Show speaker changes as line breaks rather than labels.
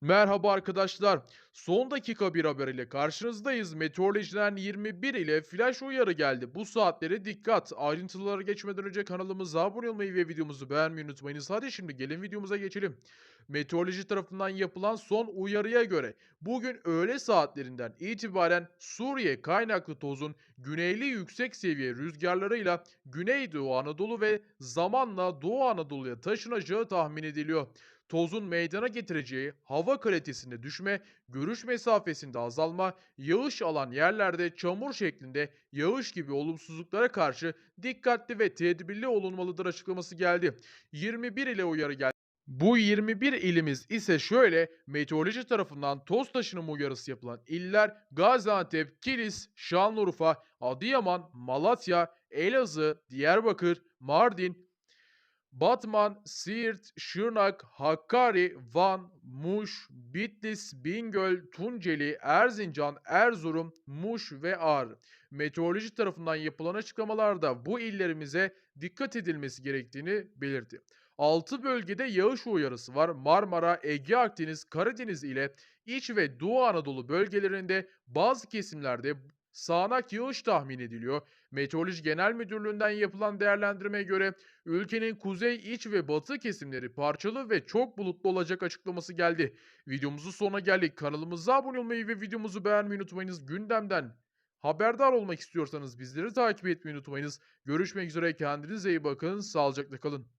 Merhaba arkadaşlar. Son dakika bir haber ile karşınızdayız. Meteorolojiden 21 ile flash uyarı geldi. Bu saatlere dikkat. Ayrıntılara geçmeden önce kanalımıza abone olmayı ve videomuzu beğenmeyi unutmayınız. Hadi şimdi gelin videomuza geçelim. Meteoroloji tarafından yapılan son uyarıya göre bugün öğle saatlerinden itibaren Suriye kaynaklı tozun güneyli yüksek seviye rüzgarlarıyla Güneydoğu Anadolu ve zamanla Doğu Anadolu'ya taşınacağı tahmin ediliyor tozun meydana getireceği hava kalitesinde düşme, görüş mesafesinde azalma, yağış alan yerlerde çamur şeklinde yağış gibi olumsuzluklara karşı dikkatli ve tedbirli olunmalıdır açıklaması geldi. 21 ile uyarı geldi. Bu 21 ilimiz ise şöyle meteoroloji tarafından toz taşınımı uyarısı yapılan iller Gaziantep, Kilis, Şanlıurfa, Adıyaman, Malatya, Elazığ, Diyarbakır, Mardin, Batman, Siirt, Şırnak, Hakkari, Van, Muş, Bitlis, Bingöl, Tunceli, Erzincan, Erzurum, Muş ve Ağrı. Meteoroloji tarafından yapılan açıklamalarda bu illerimize dikkat edilmesi gerektiğini belirtti. 6 bölgede yağış uyarısı var. Marmara, Ege Akdeniz, Karadeniz ile İç ve Doğu Anadolu bölgelerinde bazı kesimlerde sağanak yağış tahmin ediliyor. Meteoroloji Genel Müdürlüğü'nden yapılan değerlendirmeye göre ülkenin kuzey, iç ve batı kesimleri parçalı ve çok bulutlu olacak açıklaması geldi. Videomuzun sonuna geldik. Kanalımıza abone olmayı ve videomuzu beğenmeyi unutmayınız. Gündemden haberdar olmak istiyorsanız bizleri takip etmeyi unutmayınız. Görüşmek üzere kendinize iyi bakın. Sağlıcakla kalın.